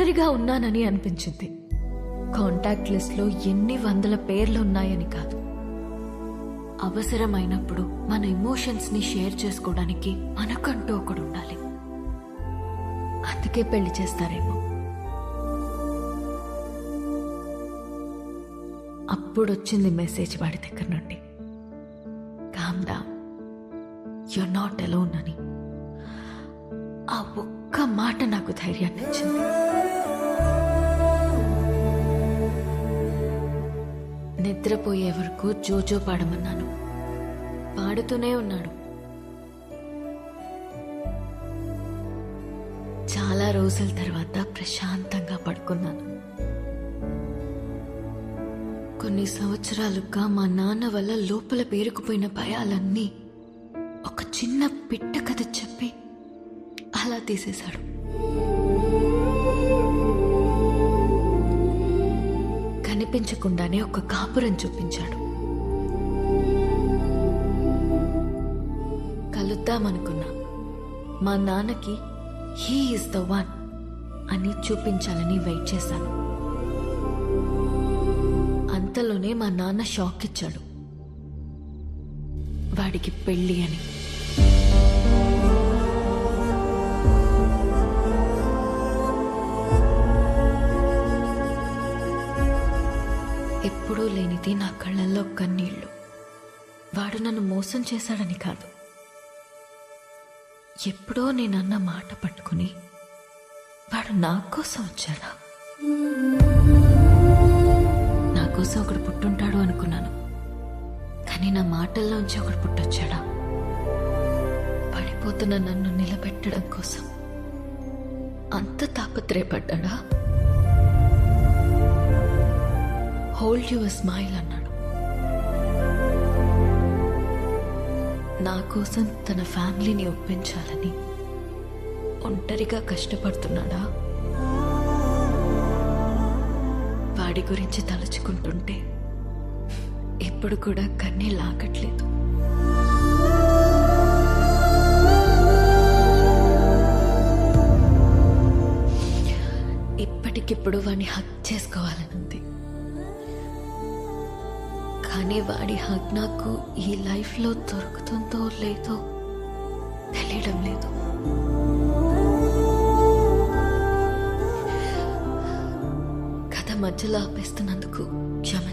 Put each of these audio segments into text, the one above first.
ఒంటరిగా ఉన్నానని అనిపించింది. కాంటాక్ట్ లిస్ట్లో ఎన్ని వందల పేర్లు ఉన్నాయని కాదు. అవసరమైనప్పుడు మన ఎమోషన్స్ని షేర్ చేసుకోవడానికి మనకంటూ ఒకడు ఉండాలి అందుకే పెళ్ళి చేస్తారేమో. అప్పుడు వచ్చింది మెసేజ్ వాడి దగ్గర నుండి. Calm down you're not alone అని. ఆ ఒక్క మాట నాకు ధైర్యాన్ని ఇచ్చింది నిద్రపోయే వరకు జోజో పాడమన్నాను. పాడుతూనే ఉన్నాడు. చాలా రోజుల తర్వాత ప్రశాంతంగా పడుకున్నాను. కొన్ని సంవత్సరాలుగా మా నాన్న వల్ల లోపల పేరుకుపోయిన భయాలన్నీ ఒక చిన్న పిట్ట కథ చెప్పి అలా తీసేశాడు. కనిపించకుండానే ఒక కాపురం చూపించాడు. కలుద్దామనుకున్నా. మా నాన్నకి హీ ఈస్ ద వన్ అని చూపించాలని వెయిట్ చేశాను. అంతలోనే మా నాన్న షాక్ ఇచ్చాడు. వాడికి పెళ్ళి అని. లేనిది నా కళ్ళల్లో కన్నీళ్ళు. వాడు నన్ను మోసం చేశాడని కాదు. ఎప్పుడో నేనన్న మాట పట్టుకుని వాడు నా కోసం వచ్చాడా? నా కోసం ఒకడు పుట్టుంటాడు అనుకున్నాను. కానీ నా మాటల్లోంచి ఒకడు పుట్టొచ్చాడా? పడిపోతున్న నన్ను నిలబెట్టడం కోసం అంత తాపత్రయపడ్డా హోల్డ్ యువర్ స్మైల్ అన్నాడు. నా కోసం తన ఫ్యామిలీని ఒప్పించాలని ఒంటరిగా కష్టపడుతున్నాడా? వాడి గురించి తలుచుకుంటుంటే ఇప్పుడు కూడా కన్నీ లాగట్లేదు. ఇప్పటికిప్పుడు వాడిని హక్ చేసుకోవాలనుంది. కానీ వాడి హక్ నాకు ఈ లైఫ్లో దొరుకుతుందో లేదో తెలియడం లేదు. కథ మధ్యలో ఆపేస్తున్నందుకు క్షమ.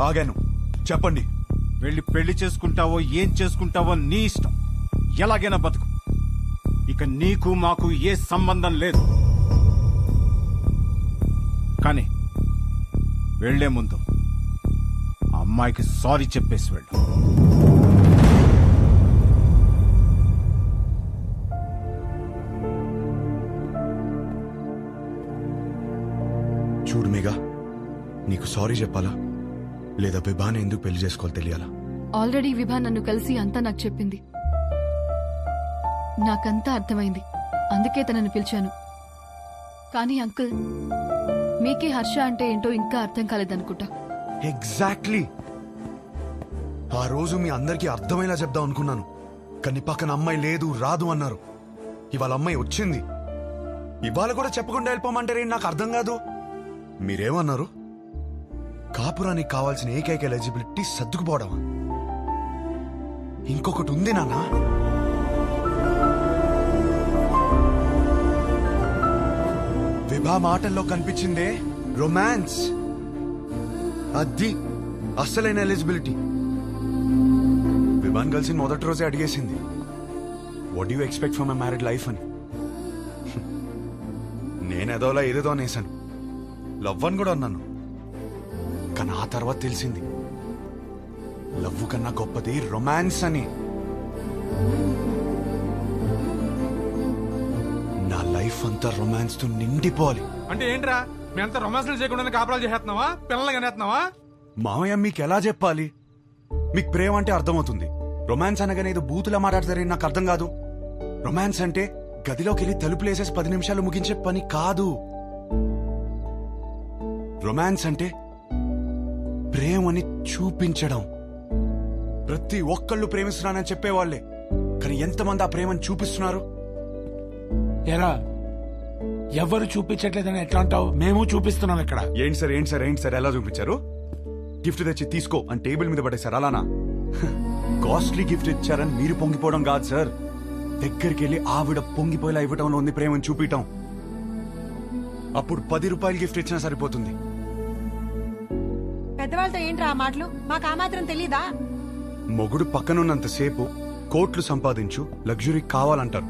ఆగాను. చెప్పండి. వెళ్ళి పెళ్ళి చేసుకుంటావో ఏం చేసుకుంటావో నీ ఇష్టం. ఎలాగైనా బతుకు. ఇక నీకు మాకు ఏ సంబంధం లేదు. కానీ వెళ్ళే ముందు అమ్మాయికి సారీ చెప్పేసి వెళ్ళు. చూడు మీగా నీకు సారీ చెప్పాలా? లేదా బిబాని ఎందుకు పెళ్ళి చేసుకోవాలి తెలియాలా? ఆల్రెడీ విభా నన్ను కలిసి అంతా నాకు చెప్పింది. నాకంతా అర్థమైంది. అందుకే తనని పిలిచాను. కానీ అంకుల్ మీకే హర్ష అంటే ఏంటో ఇంకా అర్థం కాలేదనుకుంటా. ఎగ్జాక్ట్లీ ఆ రోజు మీ అందరికీ అర్థమయ్యేలా చెప్దాం అనుకున్నాను. కానీ పక్కన అమ్మాయి లేదు రాదు అన్నారు. ఇవాళ అమ్మాయి వచ్చింది. ఇవాళ కూడా చెప్పకుండా వెళ్ళిపోమంటారే నాకు అర్థం కాదు. మీరేమన్నారు? కాపురానికి కావాల్సిన ఏకైక ఎలిజిబిలిటీ సర్దుకుపోవడం ఇంకొకటి ఉంది నాన్నా. విభా మాటల్లో కనిపించిందే రొమాన్స్ అది అస్సలైన ఎలిజిబిలిటీ విభాన్ కలిసి మొదటి రోజే అడిగేసింది. What you expect for my married life అని. నేను ఏదేదో అనేసాను లవ్ అని కూడా అన్నాను. కానీ ఆ తర్వాత తెలిసింది. లవ్ కన్నా గొప్పది రొమాన్స్ అని. నా లైఫ్ అంతా రొమాన్స్తో నిండిపోవాలి. అంటే ఏంట్రా? మీ అంతా రొమాన్స్లు చేయకుండా కాపురాలు చేస్తున్నావా పిల్లలు కనేస్తున్నావా? మామయ్య మీకు ఎలా చెప్పాలి? మీకు ప్రేమ అంటే అర్థమవుతుంది. రొమాన్స్ అనగానే ఏదో బూతులా మాట్లాడతారని నాకు అర్థం కాదు. రొమాన్స్ అంటే గదిలోకి వెళ్ళి తలుపులేసేసి పది నిమిషాలు ముగించే పని కాదు. రొమాన్స్ అంటే ప్రేమని చూపించడం. ప్రతి ఒక్కళ్ళు ప్రేమిస్తున్నానని చెప్పేవాళ్ళే కానీ ఎంతమంది ఆ ప్రేమను చూపిస్తున్నారు? ఎరా ఎవరు చూపించట్లేదని ఎట్లా అంటావు? మేము చూపిస్తున్నాం ఇక్కడ. ఏంటి సార్ ఏంటి సార్ ఏంటి సార్ ఎలా చూపించారు? గిఫ్ట్ తెచ్చి తీసుకో అని టేబుల్ మీద పడేశారు అలానా? కాస్ట్లీ గిఫ్ట్ ఇచ్చారని మీరు పొంగిపోవడం కాదు సార్. దగ్గరికి వెళ్ళి ఆవిడ పొంగిపోయేలా ఇవ్వటంలో ఉంది ప్రేమను చూపించటం అప్పుడు పది రూపాయలు గిఫ్ట్ ఇచ్చినా సరిపోతుంది. పెద్దవాళ్ళతో ఏంట్రా ఆ మాటలు? మాకు ఆ మాత్రం తెలీదా? మొగుడు పక్కనున్నంతసేపు కోట్లు సంపాదించు లగ్జరీ కావాలంటారు.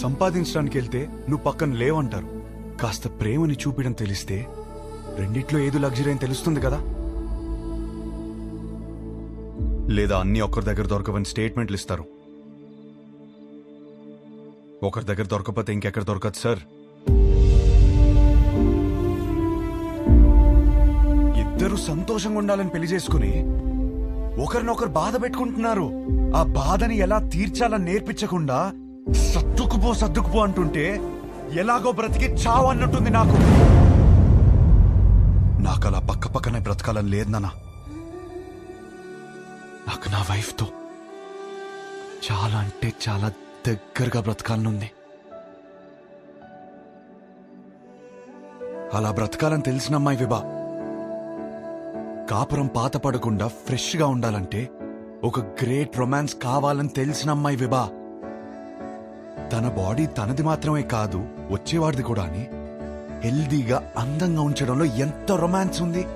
సంపాదించడానికి వెళ్తే నువ్వు పక్కన లేవంటారు. కాస్త ప్రేమని చూపించడం తెలిస్తే రెండిట్లో ఏది లగ్జరీ అని తెలుస్తుంది కదా? లేదా అన్ని ఒకరి దగ్గర దొరకవని స్టేట్మెంట్లు ఇస్తారు? ఒకరి దగ్గర దొరకకపోతే ఇంకెక్కడ దొరకదు సార్? ఇద్దరు సంతోషంగా ఉండాలని పెళ్ళి చేసుకుని ఒకరినొకరు బాధ పెట్టుకుంటున్నారు. ఆ బాధని ఎలా తీర్చాలని నేర్పించకుండా సర్దుకుపో సర్దుకుపో అంటుంటే ఎలాగో బ్రతికి చావు అన్నట్టుంది నాకు. నాకు అలా పక్క పక్కనే బ్రతకాలని లేదు నాన్న. నాకు నా వైఫ్తో చాలా అంటే చాలా దగ్గరగా బ్రతకాలనుంది. అలా బ్రతకాలని తెలిసిన అమ్మాయి విభా కాపురం పాత పడకుండా ఉండాలంటే ఒక గ్రేట్ రొమాన్స్ కావాలని తెలిసిన అమ్మాయి విభా. తన బాడీ తనది మాత్రమే కాదు వచ్చేవాడిది కూడా అని హెల్దీగా అందంగా ఉంచడంలో ఎంత రొమాన్స్ ఉంది.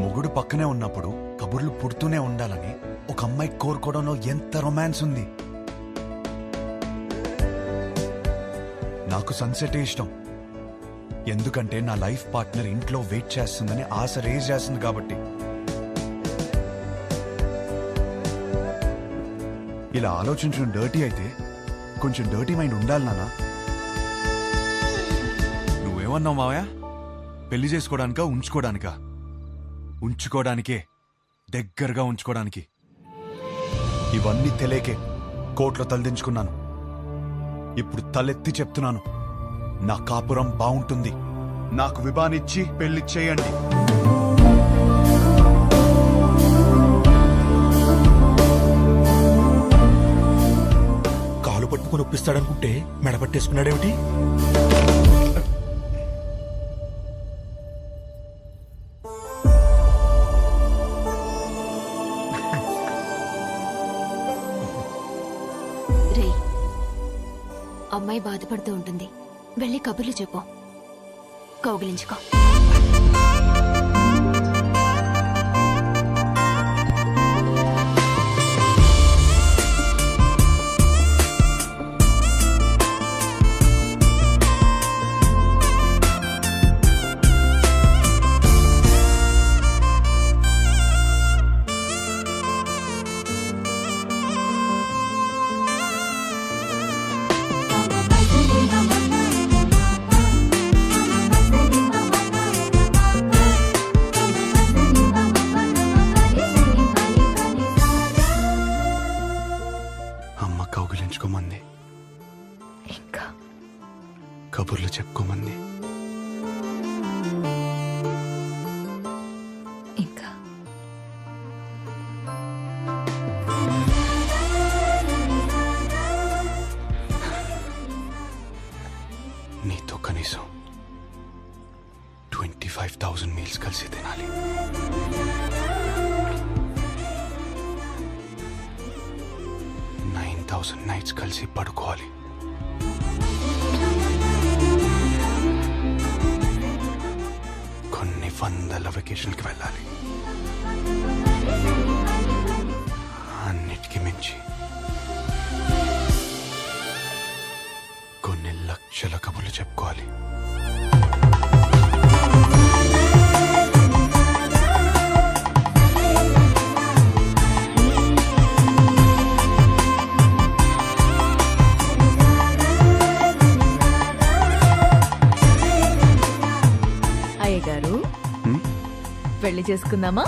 మొగుడు పక్కనే ఉన్నప్పుడు కబుర్లు పుడుతూనే ఉండాలని ఒక అమ్మాయి కోరుకోవడంలో ఎంత రొమాన్స్ ఉంది. నాకు సన్సెట్ ఇష్టం. ఎందుకంటే నా లైఫ్ పార్ట్నర్ ఇంట్లో వెయిట్ చేస్తుందని ఆశ రేజ్ చేస్తుంది కాబట్టి. ఇలా ఆలోచించడం డర్టీ అయితే కొంచెం డర్టీ మైండ్ ఉండాలి నానా నువ్వేమన్నావు మావయ్య? పెళ్ళి చేసుకోవడానికా ఉంచుకోవడానికా ఉంచుకోవడానికే దగ్గరగా ఉంచుకోవడానికి ఇవన్నీ తెలియకే కోట్లో తలదించుకున్నాను. ఇప్పుడు తలెత్తి చెప్తున్నాను. నా కాపురం బాగుంటుంది. నాకు విభానిచ్చి పెళ్ళి చేయండి. కాలు పట్టుకుని ఒప్పిస్తాడనుకుంటే మెడపట్టేసుకున్నాడేమిటి? అమ్మాయి బాధపడుతూ ఉంటుంది. వెళ్ళి కబుర్లు చెప్పు. కౌగిలించుకో. అమ్మ కౌగిలించుకోమంది. ఇంకా? కబుర్లు చెప్పుకోమంది. ఇంకా? నీతో కనీసం ట్వంటీ ఫైవ్ థౌసండ్ మీల్స్ కలిసి తినాలి. థౌసండ్ నైట్స్ కలిసి పడుకోవాలి. కొన్ని వందల వెకేషన్కి వెళ్ళాలి. అన్నిటికీ మించి కొన్ని లక్షల కబుర్లు చెప్పుకోవాలి. పెళ్ళి చేసుకుందామా?